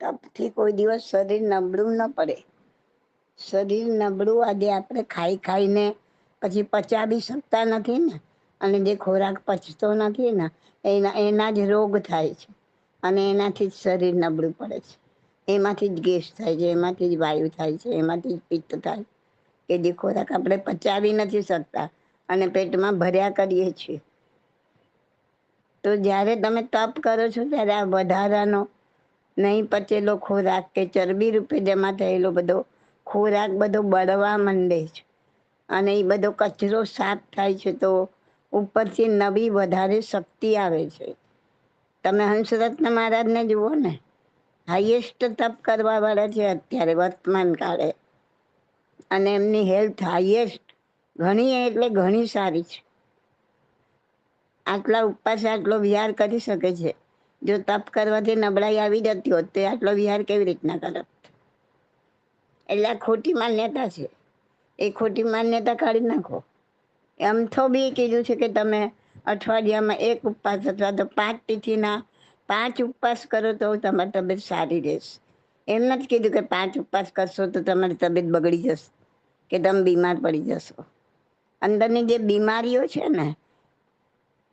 તપથી કોઈ દિવસ શરીર નબળું ન પડે. શરીર નબળું આજે આપણે ખાઈ ખાઈને પછી પચાવી શકતા નથી ને, અને જે ખોરાક પચતો નથી ને, એના એના જ રોગ થાય છે. અને એનાથી જ શરીર નબળું પડે છે. એમાંથી જ ગેસ થાય છે, એમાંથી જ વાયુ થાય છે, એમાંથી જ પિત્ત થાય. કે જે ખોરાક આપણે પચાવી નથી શકતા અને પેટમાં ભર્યા કરીએ છીએ. તો જ્યારે તમે તપ કરો છો, ત્યારે આ વધારાનો નહીં પચેલો ખોરાક કે ચરબી રૂપે જમા થયેલો બધો ખોરાક બધો બળવા માંડે છે. અને એ બધો કચરો સાફ થાય છે તો ઉપરથી નવી વધારે શક્તિ આવે છે. તમે હંસરત્ન મહારાજને જુઓ ને હાઈએસ્ટ તપ કરવા વાળા છે અત્યારે વર્તમાન કાળે. અને એમની હેલ્થ હાઈએસ્ટ ઘણી એટલે ઘણી સારી છે. આટલા ઉપવાસ, આટલો વિહાર કરી શકે છે. જો તપ કરવાથી નબળાઈ આવી જતી હોત, તો આટલો વિહાર કેવી રીતના કરત? એટલે આ ખોટી માન્યતા છે. એ ખોટી માન્યતા કાઢી નાખો. એમ તો બી કીધું છે કે તમે અઠવાડિયામાં એક ઉપવાસ અથવા તો પાંચ તિથિના પાંચ ઉપવાસ કરો તો તમારી તબિયત સારી રહેશે. એમ નથી કીધું કે પાંચ ઉપવાસ કરશો તો તમારી તબિયત બગડી જશે, કે તમે બીમાર પડી જશો. અંદરની જે બીમારીઓ છે ને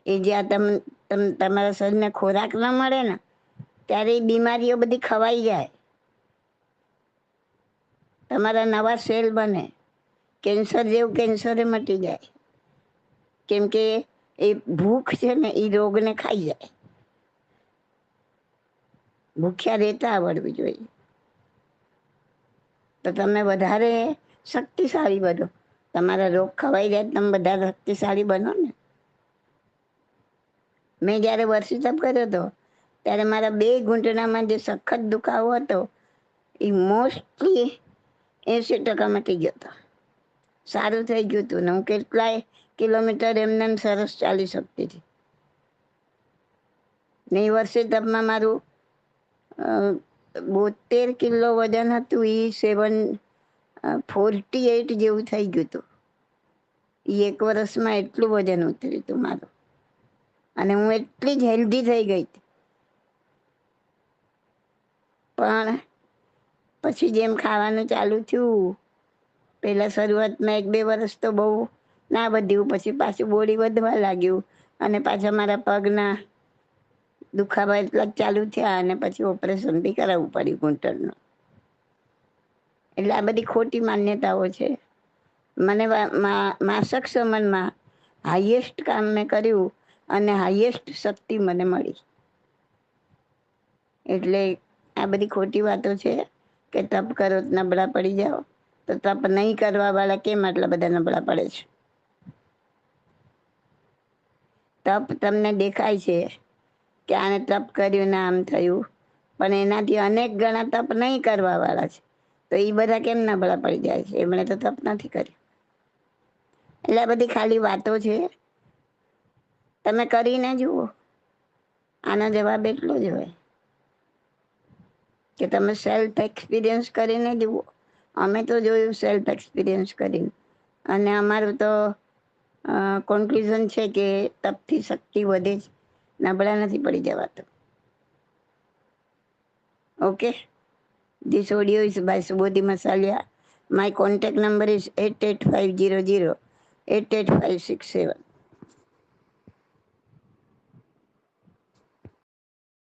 એ જ્યાં તમ તમ, તમારા શરીરને ખોરાક ન મળે ને, ત્યારે એ બીમારીઓ બધી ખવાઈ જાય. તમારા નવા સેલ બને, કેન્સર જેવું કેન્સરે મટી જાય. કેમ કે એ ભૂખ છે ને, એ રોગને ખાઈ જાય. ભૂખ્યા રહેતા આવડવી જોઈએ. તો તમે વધારે શક્તિશાળી બનો. તમારા રોગ ખવાઈ જાય તમે બધા શક્તિશાળી બનો ને. મેં જ્યારે વર્ષી તપ કર્યો હતો, ત્યારે મારા બે ઘૂંટણામાં જે સખત દુખાવો હતો, એ મોસ્ટલી એંસી ટકા મટી ગયો હતો. સારું થઈ ગયું હતું ને હું કેટલાય કિલોમીટર એમને સરસ ચાલી શકતી હતી. ને એ વર્ષે તપમાં મારું બોતેર કિલો વજન હતું એ સેવન ફોર્ટી એઇટ જેવું થઈ ગયું હતું. એ એક વર્ષમાં એટલું વજન ઉતર્યું હતું મારું. અને હું એટલી જ હેલ્ધી થઈ ગઈ પણ પછી જેમ ખાવાનું ચાલુ થયું પહેલાં શરૂઆતમાં એક બે વર્ષ તો બહુ ના વધ્યું, પછી પાછું બોડી વધવા લાગ્યું અને પાછા મારા પગના દુખાવા એટલા ચાલુ થયા અને પછી ઓપરેશન બી કરાવવું પડ્યું ઘૂંટણનું એટલે આ બધી ખોટી માન્યતાઓ છે. મને માસક સમનમાં હાઈએસ્ટ કામ મેં કર્યું અને હાઈએસ્ટ શક્તિ મને મળી. એટલે આ બધી ખોટી વાતો છે કે તપ કરો નબળા પડી જાઓ. તો તપ નહીં કરવા વાળા કેમ આટલા બધા નબળા પડે છે? તપ તમને દેખાય છે કે આને તપ કર્યું ને આમ થયું. પણ એનાથી અનેક ગણા તપ નહીં કરવા વાળા છે. તો એ બધા કેમ નબળા પડી જાય છે? એમણે તો તપ નથી કર્યું. એટલે આ બધી ખાલી વાતો છે તમે કરીને જુઓ. આનો જવાબ એટલો જ હોય કે તમે સેલ્ફ એક્સપિરિયન્સ કરીને જુઓ. અમે તો જોયું સેલ્ફ એક્સપિરિયન્સ કરીને. અને અમારું તો કોન્ક્લુઝન છે કે તપથી શક્તિ વધે જ. નબળા નથી પડી જવાતું. Okay this audio is by Subodhi Masaliya my contact number is eight eight five zero zero eight eight five six seven